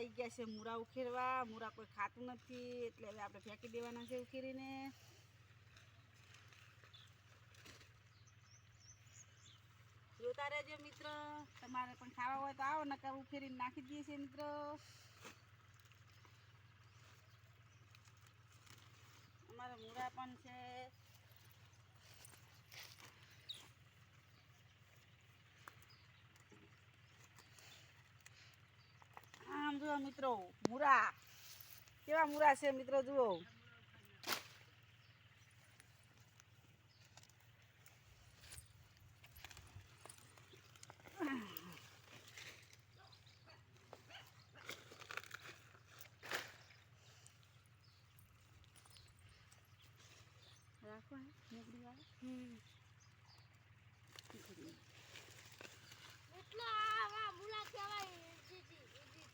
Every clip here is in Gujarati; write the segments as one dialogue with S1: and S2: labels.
S1: આવી ગયા છે મૂરા ઉખેરવા મૂરા કોઈ ખાતું નથી, એટલે હવે આપણે ફેંકી દેવાના છે ઉખેરીને જોતા રહેજો મિત્ર, તમારે પણ ખાવા હોય તો આવો, નકર ઉખેરીને નાખી દઈએ છીએ મિત્ર. અમારા મૂરા પણ છે આમ જુઓ મિત્રો મૂરા. કેવા મૂરા છે મિત્રો જુઓ. રાખો મોગરી વાળા
S2: હમ. એટલો આવા મુલા કહેવાય જીજી જીજી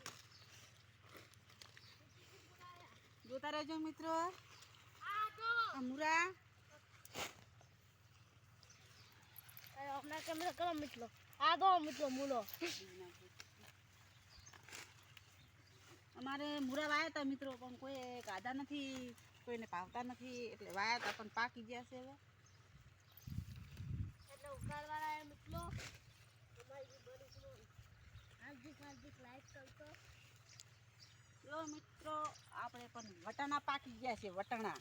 S1: જોતા રહેજો મિત્રો.
S2: આ તો હમણાં કેમેરા કરો મિત્રો આ દો મિત્રો મૂલો.
S1: અમારે મૂરા વાયા હતા મિત્રો પણ કોઈ ગાધા નથી કોઈને પાવતા નથી એટલે વાયા હતા પણ પાકી ગયા છે હવે.
S2: એટલે હાર્દિક હાર્દિક લાઈક કરતો
S1: લો મિત્રો આપણે પણ વટાણા પાકી ગયા છે વટાણા.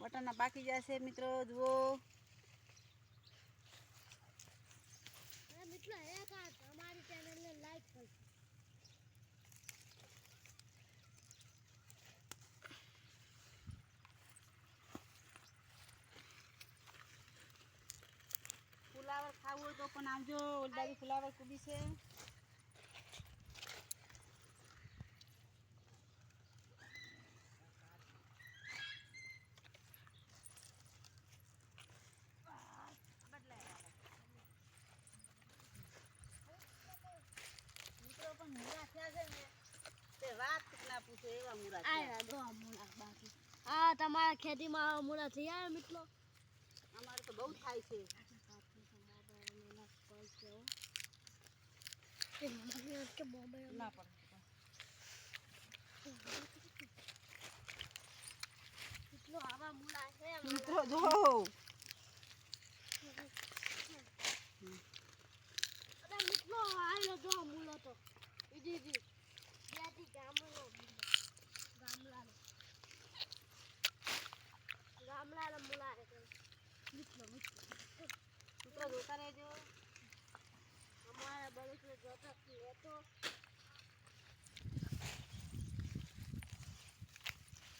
S1: વટાણા પાકી ગયા છે મિત્રો જુઓ.
S2: અને એક અમારી ચેનલને લાઈક કરજો.
S1: ફુલાવર ખાવું હોય તો પણ આવજો ઓલી ફુલાવર કૂદી છે મિત્રો પણ મૂળા થયા છે ને તે વાત ના પૂછો એવા મૂળા થયા
S2: આ દો મુલા બાકી આ તમારા ખેતીમાં મુલા થઈ આવ્યા મિત્રો?
S1: અમારે તો બહુ થાય છે. ના પડે.
S2: આવા મુલા છે
S1: મિત્રો જો.
S2: અરે મિત્રો આયો જો મૂળો તો. ઈજી ઈજી ત્યાંથી ગામલાનો મુલા રે મિત્રો મિત્રો
S1: મિત્રો જોતા રહેજો.
S2: અમારા બળું જોતા લેતો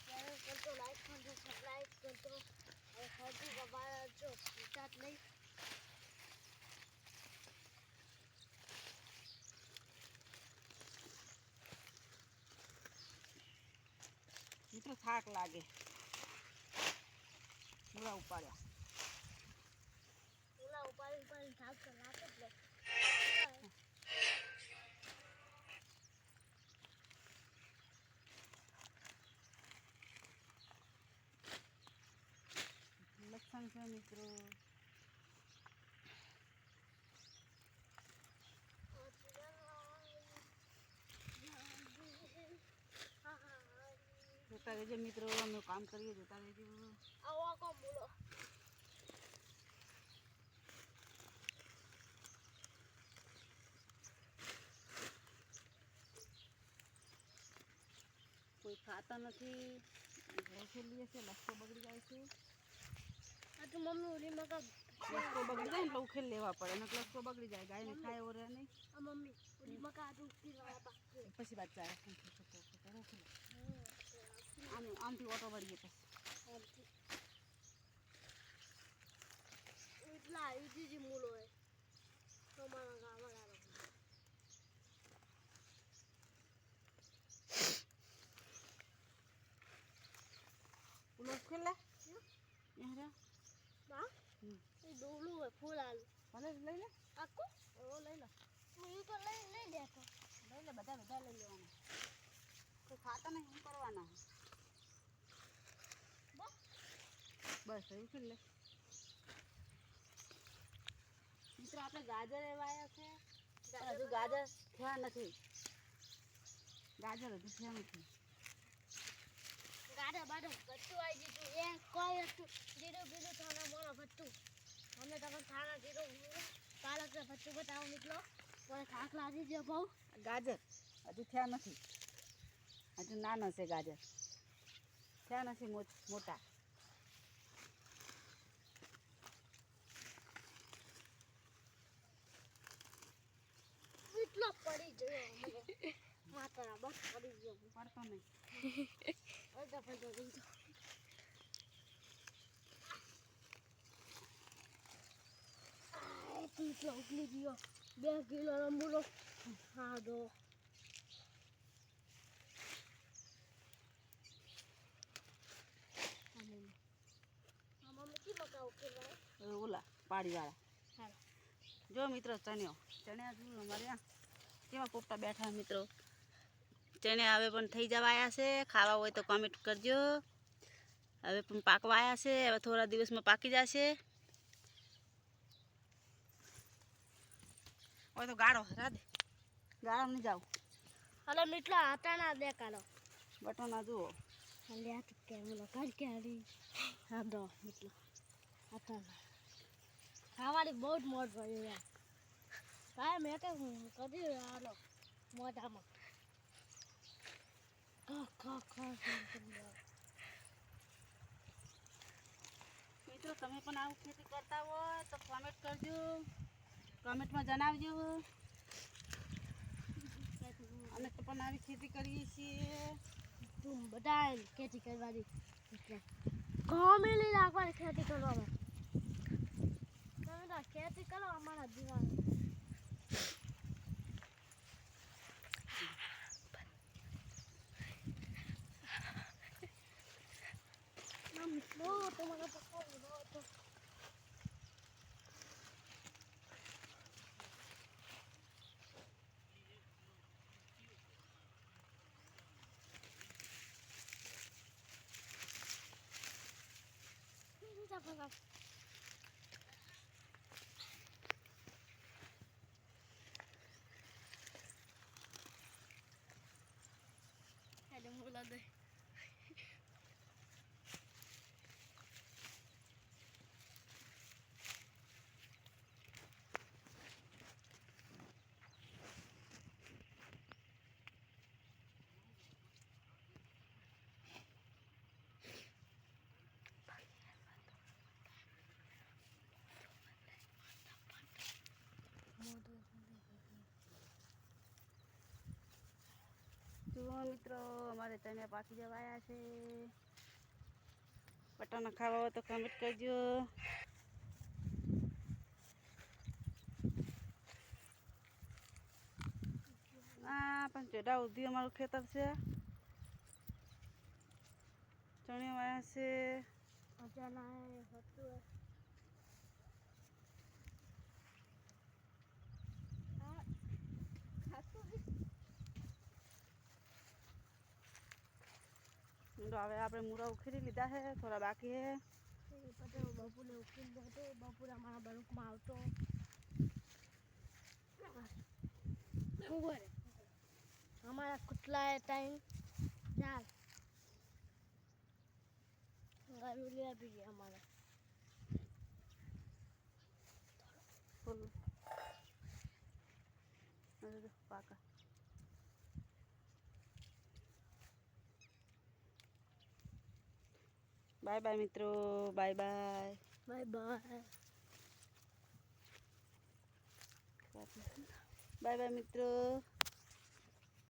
S2: શેર કરતો લાઈક કરજો સબસ્ક્રાઈબ કરજો હવે ખર્ચી કમાવા જો વિચાર નહીં.
S1: મિત્રો થાક લાગે. મૂળા ઉપાડ્યા.
S2: ઓલા ઉપાડી ઉપાડી થાક તો લાગે જ
S1: લક્ષણ છે મિત્રો. જોતા રહેજો મિત્રો અમે કામ કરીએ જોતા રહેજો. કોઈ ખાતા નથી. છેલ્લી હશે લસકો બગડી જાય છે.
S2: આ મમ્મી ઓલી મકા
S1: લસકો બગડી જાય ને એટલે ઉખેલ લેવા પડે ને લસકો બગડી જાય ગાયને ખાય એવો રહે નહીં
S2: મમ્મી ઓલી મકા
S1: પછી બાદ આમ આમથી ઓટો વળીએ પછી.
S2: એટલા ઈજી જી મૂલો હે તમારા ગામડા
S1: ઓલો ઉખેલ લે. અહીંયા
S2: બા એ ડોલું હોય ફૂલ આલુ.
S1: ભલે લઈ લે.
S2: આખો?
S1: ઓ લઈ લે.
S2: હું તો લઈ લઈ તો
S1: લઈ લે બધા બધા લઈ લેવાના. કોઈ ખાતા નહીં શું કરવાના
S2: બસ
S1: બસ એવું છે લે? મિત્રો આપણે ગાજર એવા છે. હજુ ગાજર થયા નથી. ગાજર હજુ થયા નથી.
S2: ગાડે બાડે ભટ્ટું આવી જતું એ કોઈ હતું. જીરું બીરું થાના મોડો ભટ્ટું અમે તમે ખાના જીરું પાલક ને ભટ્ટું બતાવો નીકળો કોઈ થાક લાગી ગયો બહુ.
S1: ગાજર હજુ થયા નથી. હજુ નાનો છે ગાજર. થયા નથી મોટા
S2: એટલો પડી ગયો મને માતા બસ પડી ગયો
S1: પડતો નહીં
S2: અડધા પડતો ગયો એટલો ઉકલી ગયો બે કિલો ઉકેલા
S1: હવે ઓલા પાડીવાળા. જો મિત્રો ચણ્યો. ચણ્યા જો અમારે આ કેવા પોપટા બેઠા મિત્રો. ચણ્યા હવે પણ થઈ જવા આવ્યા છે. ખાવા હોય તો કોમેન્ટ કરજો. હવે પણ પાકવા આવ્યા છે. હવે થોડા દિવસમાં પાકી જશે. હોય તો ગાળો રાધે ગાળો નહીં જાવ
S2: હલો મીઠલા ના દે કાલો
S1: બટોના જુઓ.
S2: લ્યા તું કે મુલો કાઢ કે હારી હા દો મીઠલો. આટાના ખાવાની બહુ જ મોજ પડી યાર. કાંઈ મેં કે કદી હાલો મોઢામાં. ખા ખા ખા
S1: મિત્રો તમે પણ આવું ખેતી કરતા હોય તો કોમેન્ટ કરજો. કોમેન્ટમાં જણાવજો. અમે તો પણ આવી ખેતી કરીએ છીએ.
S2: તું બધા ખેતી કરવાની. કોમેલી લાગવાની ખેતી કરવામાં તમે ખેતી કરો અમારા દીવા không không không Hadi
S1: muladı. મિત્રો? અમારે તને પાકી જવાયા છે. પટાણા ખાવા હોય તો કમેન્ટ કરજો. ના પણ ચેડા ઉધી અમારું ખેતર છે. ચણિયા વાયા છે તો હવે આપણે મૂરા ઉખેરી લીધા છે થોડા બાકી છે.
S2: પછી હું બપોરે ઉઠીને જતો બપોરે અમારા બરુકમાં આવતો અમારા. કુટલા ટાઈમ ચાલ ગાડી આપી ગયા અમારા
S1: પાકા. બાય બાય મિત્રો bye bye.
S2: Bye bye.
S1: Bye bye મિત્રો.